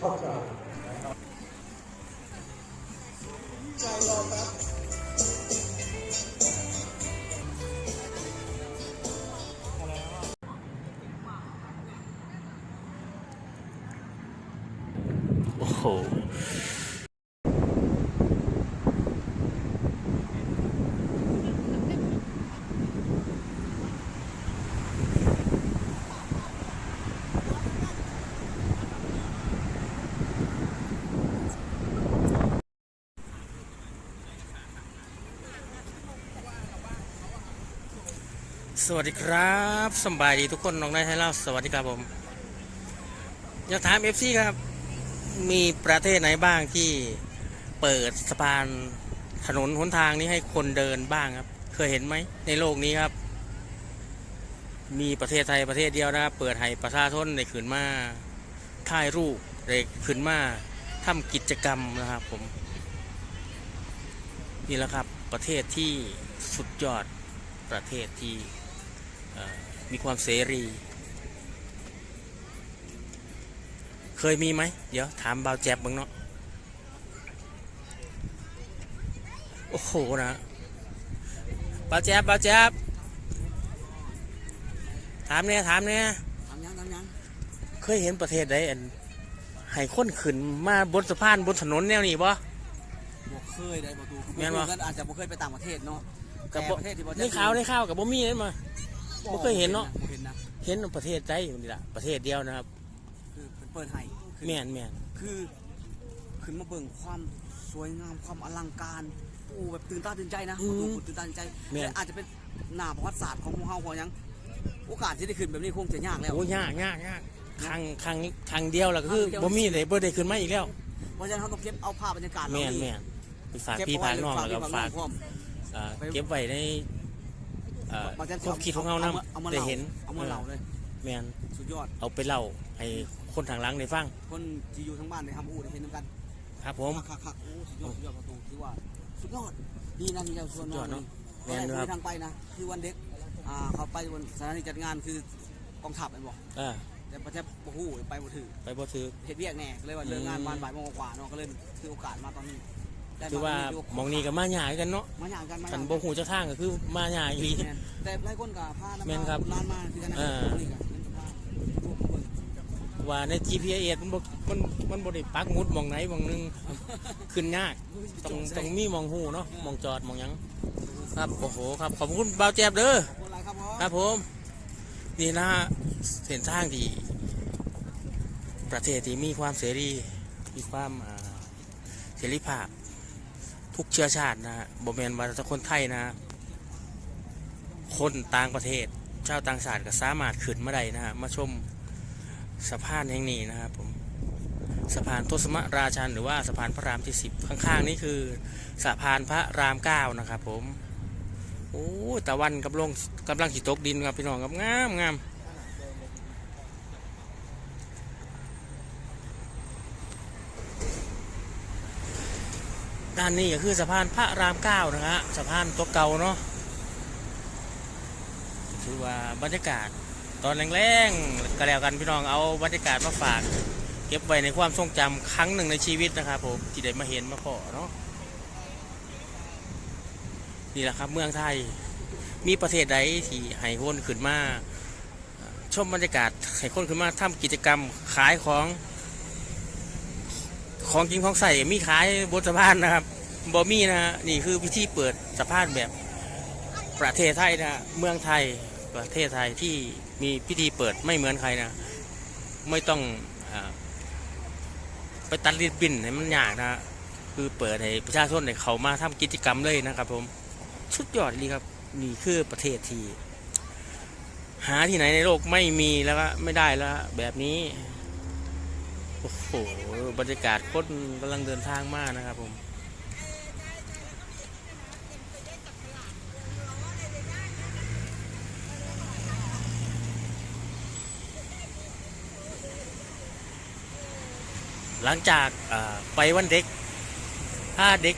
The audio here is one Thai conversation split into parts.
โสวัสดีครับสบายดีทุกคนน้องนายไทยเล่าสวัสดีครับผมอยากถามเอฟซีครับ มีประเทศไหนบ้างที่เปิดสะพานถนนหนทางนี้ให้คนเดินบ้างครับ เคยเห็นไหมในโลกนี้ครับ มีประเทศไทยประเทศเดียวนะครับ เปิดให้ประชาชนในขืนมาถ่ายรูปในขืนมาทำกิจกรรมนะครับผมนี่แหละครับประเทศที่สุดยอดประเทศที่ มีความเสรี เคยมีไหม เดี๋ยวถามเบาแจ็บบ้างเนาะ โอ้โหนะเบาแจ็บเบาแจ็บถามเนี่ยถามเนี่ยทำยังทำยังเคยเห็นประเทศใดอันให้คนขึ้นมาบนสะพานบนถนนแนวนี้บ่บ่เคยได้บ่ตูแม่นบ่ก็อาจจะบ่เคยไปต่างประเทศเนาะกับแต่บ่ประเทศที่บ่ในข่าวในข่าวกับบ่มีนั่นมา บ่เคยเห็นเนาะ บ่เห็นนะเห็นประเทศใดอยู่นี่ละประเทศเดียวนะครับ คือเปิดให้คือแม่นแม่นคือขึ้นมาเบิ่งความสวยงามความอลังการโอ้แบบตื่นตาตื่นใจนะบ่ตูตื่นตาตื่นใจและอาจจะเป็นหน้าประวัติศาสตร์ของพวกเฮาพอยังโอกาสที่ได้ขึ้นแบบนี้คงจะยากแล้ว โอ้ยากยากยากครั้งครั้งครั้งเดียวแล้วก็คือครั้งเดียวบ่มีได้บ่ได้ขึ้นมาอีกแล้วเพราะฉะนั้นเราต้องเก็บเอาภาพบรรยากาศแม่นเหล่าแม่นไปฝากเก็บพี่เอาไว้ฝากน้องฝากแล้วก็พี่ฝากน้องพร้อมเอ่อไปเก็บไว้ใน เอ่อมาแจ้งความคิดของเรานำเอามาได้เล่าเห็นเอามาเล่าเลยแม่นสุดยอด เอาไปเล่าให้คนทางหลังได้ฟังคนที่อยู่ทั้งบ้านได้ทำอู่ได้เห็นน้ำกันครับผม คักคักๆโอ้สุดยอดสุดยอดประตูที่ว่าสุดยอดดีนะที่เราชวนสุดยอดเนอะแม่แม่นนครับ ทางไปนะคือวันเด็กอ่าเขาไปวันสถานีจัดงานคือกองทัพไอ้บอกเออแต่ประเทศบ่ฮู้ไปบ่ถือ ไปบ่ถือ เฮ็ดเวียกแน่ก็เลยว่าเลิกงานประมาณบ่ายโมงกว่าๆเนาะก็เลยคือโอกาสมาตอนนี้ ได้ถือว่าดูหมองนี้ก็มาหยากันเนาะมาอย่างกันมาคันบ่ฮู้จักทางก็คือมาหยาอีหลีแม่นแต่หลายคนก็พาน้ำแม่นครับร้านมาคือกันนะเออนี่ก็เห็นพาลูกมาเบิ่งว่าใน GPS มันบ่มันมันบ่ได้ปักหมุดหมองไหนหมองหนึงขึ้นยากต้องต้องมีหมองหูเนาะหมองจอดหมองหยังครับโอ้โหครับขอบคุณบ่าวแจ๊บเด้อขอบคุณหลายครับผมครับผม นี่นะฮะเส้นทางที่ประเทศที่มีความเสรีมีความอ่าเสรีภาพ ทุกเชื้อชาตินะฮะบ่แมนว่าแต่คนไทยนะฮะคนต่างประเทศชาวต่างชาติก็สามารถขึ้นมาได้นะฮะมาชมสะพานแห่งนี้นะครับผมสะพานทศมราชันหรือว่าสะพานพระรามที่สิบข้างๆนี่คือสะพานพระรามเก้านะครับผมโอ้ตะวันกำลังกำลังสิตกดินครับพี่น้องครับงามงามานนี้ก็คือสะพานพระรามเก้านะฮะสะพานตัวเก่าเนาะถือว่าบรรยากาศตอนแรงๆก็แล้วกันพี่น้องเอาบรรยากาศมาฝาก เก็บไว้ในความทรงจำครั้งหนึ่งในชีวิตนะครับผมที่ได้มาเห็นมาพอเนาะนี่แหละครับเมืองไทยมีประเทศใดที่ให้คนขึ้นมาชมบรรยากาศให้คนขึ้นมาทำกิจกรรมขายของ ของกินของใส่มีขายบนสะพานนะครับ บ่มีนะฮะนี่คือพิธีเปิดสะพานแบบประเทศไทยนะเมืองไทยประเทศไทยที่มีพิธีเปิดไม่เหมือนใครนะ ไม่ต้องอไปตัดริบบินให้มันยากนะฮะคือเปิดให้ประชาชนเนี่ยเขามาทำกิจกรรมเลยนะครับผมสุดยอดเลยครับนี่คือประเทศที่หาที่ไหนในโลกไม่มีแล้วก็ไม่ได้แล้วแบบนี้ โอ้โห บรรยากาศคนกำลังเดินทางมากนะครับผม หลังจากไปวันเด็กพาเด็ก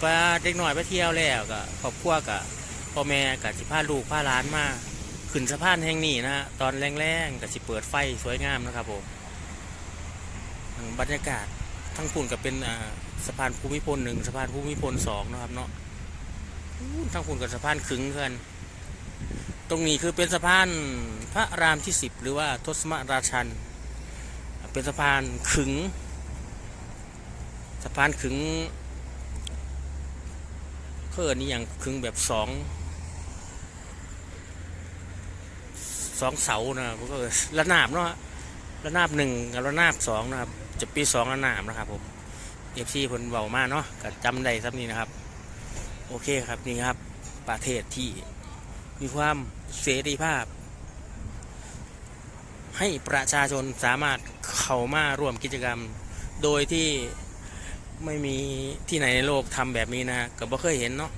พาเด็กหน่อยไปเที่ยวแล้วก็ครอบครัวกับพ่อแม่กับสิพาลูกพาหลานมาขึ้นสะพานแห่งนี้นะฮะตอนแรงๆกับสิเปิดไฟสวยงามนะครับผมบรรยากาศทั้งปุ่นกับเป็นสะพานภูมิพลหนึ่งสะพานภูมิพลสองนะครับเนาะทั้งปุ่นกับสะพานขึงกันตรงนี้คือเป็นสะพานพระรามที่สิบหรือว่าทศมราชัน เป็นสะพานขึง สะพานขึงเพื่อนี่อย่างขึงแบบสองสองเสานะครับก็ระนาบเนาะระนาบหนึ่งกับระนาบสองนะครับจะปีสองระนาบนะครับผมเอฟซีคนเบามากเนาะก็จำได้ซับนี้นะครับ โอเคครับนี่ครับ ประเทศที่มีความเสรีภาพ ให้ประชาชนสามารถเข้ามาร่วมกิจกรรม โดยที่ ไม่มีที่ไหนในโลกทำแบบนี้นะก็บ่เคยเห็นเนาะ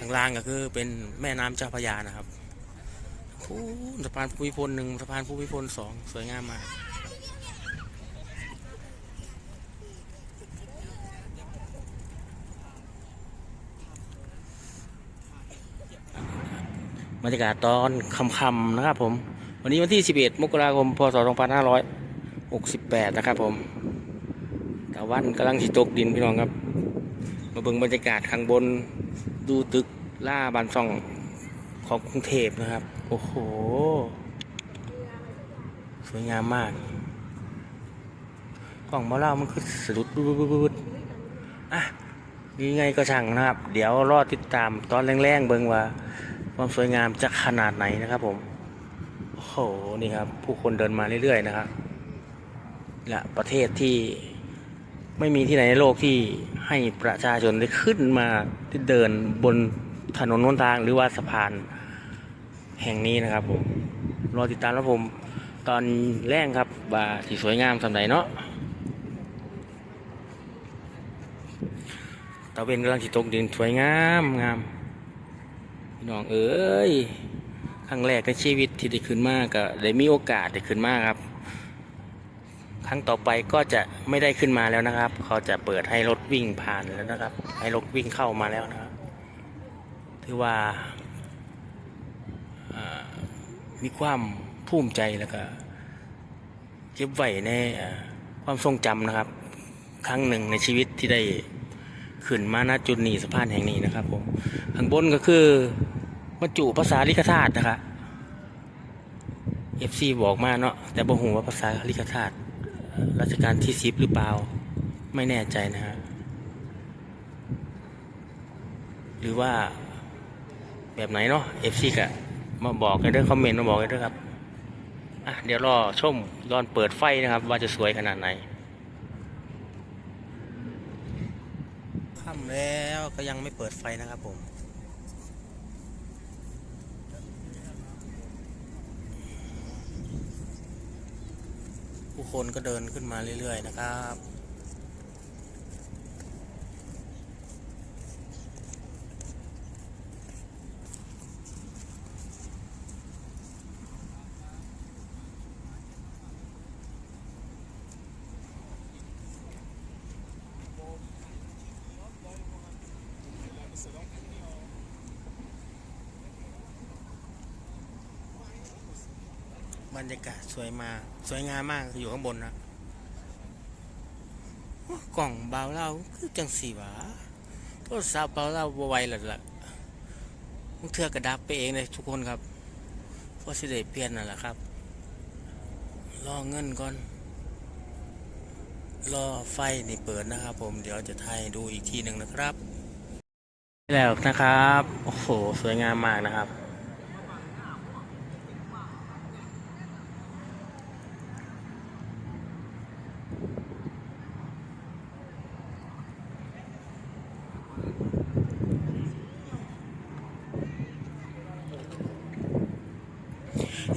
ทางล่างก็คือเป็นแม่น้ำเจ้าพระยานะครับโอ้สะพานภูมิพลหนึ่งสะพานภูมิพลสองสวยงามมาก บรรยากาศตอนค่ำๆนะครับผม วันนี้วันที่ 11 มกราคม พศ 2568 นะครับผมตะวันกำลังสิตกดินพี่น้องครับ มาเบิ่งบรรยากาศข้างบนดูตึกล่าบานซ่องของกรุงเทพนะครับ โอ้โห สวยงามมาก กล่องมาเล่ามันคือสะดุดบุดๆๆๆอะยังไงก็ช่างนะครับ เดี๋ยวรอติดตามตอนแรงๆเบิ่งว่า ความสวยงามจะขนาดไหนนะครับผม โอ้โห นี่ครับ ผู้คนเดินมาเรื่อยๆนะครับ และประเทศที่ไม่มีที่ไหนในโลกที่ให้ประชาชนได้ขึ้นมาที่เดินบนถนนหนทางหรือว่าสะพานแห่งนี้นะครับผม รอติดตามแล้วผมตอนแรกครับว่าสีสวยงามสำไหนเนาะตะเวนกำลังสิตกดินสวยงามงาม พี่น้องเอ้ยครั้งแรกในชีวิตที่ได้ขึ้นมากก็ได้มีโอกาสได้ขึ้นมาครับ ครั้งต่อไปก็จะไม่ได้ขึ้นมาแล้วนะครับ เขาจะเปิดให้รถวิ่งผ่านแล้วนะครับ ให้รถวิ่งเข้ามาแล้วนะครับ ถือว่ามีความภูมิใจแล้วก็เก็บไว้ในความทรงจำนะครับ ครั้งหนึ่งในชีวิตที่ได้ขึ้นมาณจุดนี้สะพานแห่งนี้นะครับผมข้างบนก็คือ บรรจุภาษาลิขธาตุนะครับ FC บอกมาเนาะแต่บ่หูว่าภาษาลิขธาตุรัชกาลที่สิบหรือเปล่า ไม่แน่ใจนะฮะหรือว่าแบบไหนเนาะ FC ก็มาบอกกันด้วยคอมเมนต์มาบอกกันด้วยครับอะเดี๋ยวรอชมตอนเปิดไฟนะครับ ว่าจะสวยขนาดไหนค่ำแล้วก็ยังไม่เปิดไฟนะครับผม ผู้คนก็เดินขึ้นมาเรื่อยๆนะครับ บรรยากาศสวยมาก สวยงามมากอยู่ข้างบนนะกล่องเบาเราคือจังสีวะโทรศัพท์เบาเราไหวหลัละมึงเทือกระดับไปเองเลยทุกคนครับเพราะสิได้เปลี่ยนนั่นแหละครับ รอเงินก่อน รอไฟนี่เปิดนะครับ ผมเดี๋ยวจะถ่ายดูอีกทีหนึ่งนะครับ แล้วนะครับ โอ้โห สวยงามมากนะครับ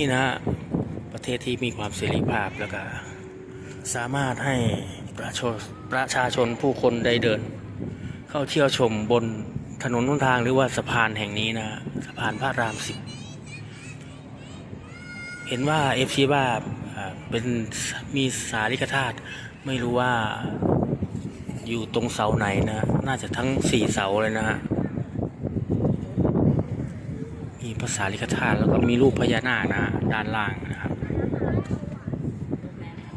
นี่นะฮะประเทศที่มีความเสรีภาพแล้วก็สามารถให้ประชาชนประชาชนผู้คนได้เดิน เข้าเที่ยวชมบนถนนหนทางหรือว่าสะพานแห่งนี้นะสะพานพระรามสิบเห็นว่าเอฟซีว่าอ่าเป็นมีสาริกธาตุไม่รู้ว่าอยู่ตรงเสาไหนนะ น่าจะทั้งสี่เสาเลยนะฮะีภาษาลิกธาตุแล้วก็มีรูปพญานาคนะด้านล่างนะครับ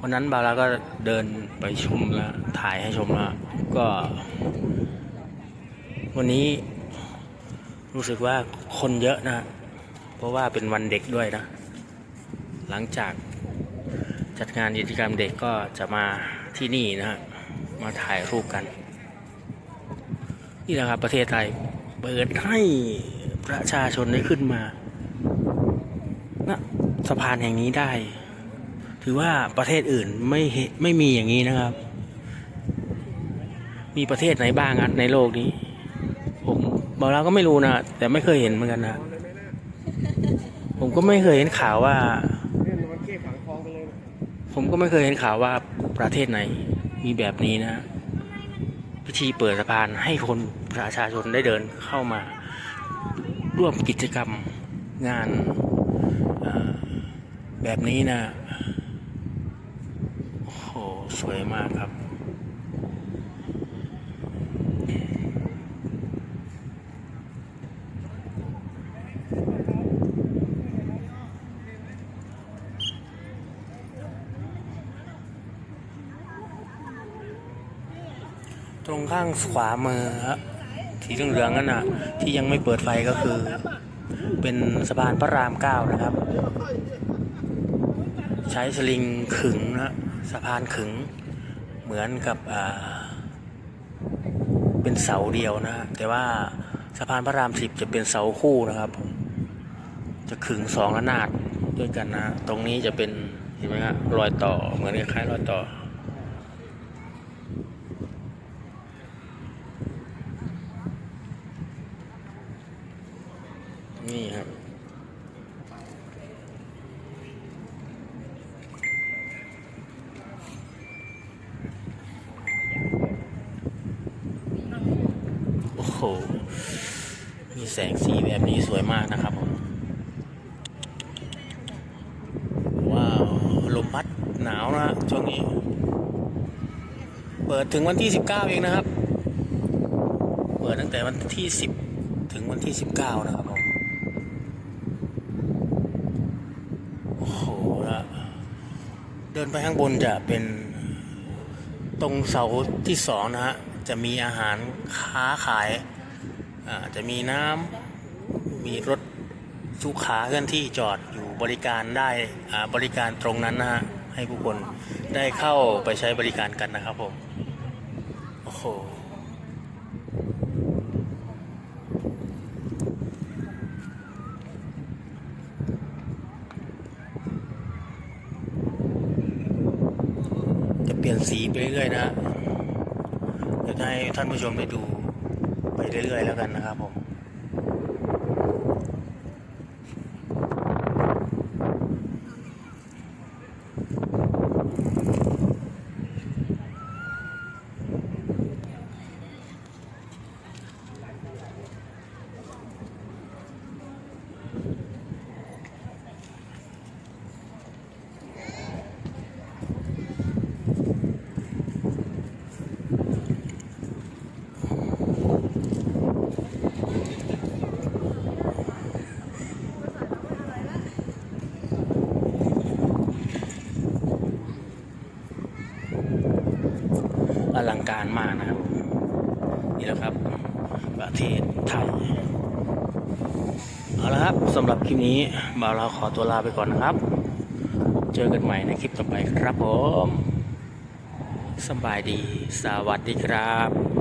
วันนั้นบาราก็เดินไปชมแล้วถ่ายให้ชมแล้วก็ วันนี้รู้สึกว่าคนเยอะนะ เพราะว่าเป็นวันเด็กด้วยนะ หลังจากจัดงานกิจกรรมเด็กก็จะมาที่นี่นะฮะมาถ่ายรูปกัน นี่แหละครับประเทศไทยเปิดให้ ประชาชนได้ขึ้นมานะสะพานแห่งนี้ได้ ถือว่าประเทศอื่นไม่ไม่มีอย่างนี้นะครับ มีประเทศไหนบ้างในโลกนี้ ผมบอกเราก็ไม่รู้นะแต่ไม่เคยเห็นเหมือนกันนะผมก็ไม่เคยเห็นข่าวว่า ผมก็ไม่เคยเห็นข่าวว่าประเทศไหนมีแบบนี้นะ พิธีเปิดสะพานให้คนประชาชนได้เดินเข้ามา ร่วมกิจกรรมงานแบบนี้นะโอ้โหสวยมากครับ ตรงข้างขวามือฮะ สีเหลืองๆนั่นน่ะ ที่ยังไม่เปิดไฟก็คือ เป็นสะพานพระรามเก้านะครับ ใช้สลิงขึงนะสะพานขึง เหมือนกับเป็นเสาเดียวนะแต่ว่าสะพานพระรามสิบจะเป็นเสาคู่นะครับผมจะขึงสองระนาดด้วยกันนะ ตรงนี้จะเป็นเห็นไหมฮะรอยต่อเหมือนคล้ายๆรอยต่อ นี่ครับ โอ้โห มีแสงสีแบบนี้สวยมากนะครับผมว้าวลมพัดหนาวนะฮะช่วงนี้ เปิดถึงวันที่ 19 เองนะครับ เปิดตั้งแต่วันที่ 10 ถึงวันที่ 19 นะครับผมโอ้โหนะเดินไปข้างบนจะเป็นตรงเสาที่สองนะฮะจะมีอาหารค้าขาย จะมีน้ำมีรถสุขาเคลื่อนที่จอดอยู่บริการได้บริการตรงนั้นนะฮะให้ผู้คนได้เข้าไปใช้บริการกันนะครับผมโอ้โหจะเปลี่ยนสีไปเรื่อยๆนะฮะเดี๋ยวให้ท่านผู้ชมได้ดู ไปเรื่อยๆ แล้วกันนะครับผม การมากนะครับ นี่แหละครับ ประเทศไทยเอาละครับสำหรับคลิปนี้บ่าวเราขอตัวลาไปก่อนนะครับ เจอกันใหม่ในคลิปต่อไปครับผมสบายดี สวัสดีครับ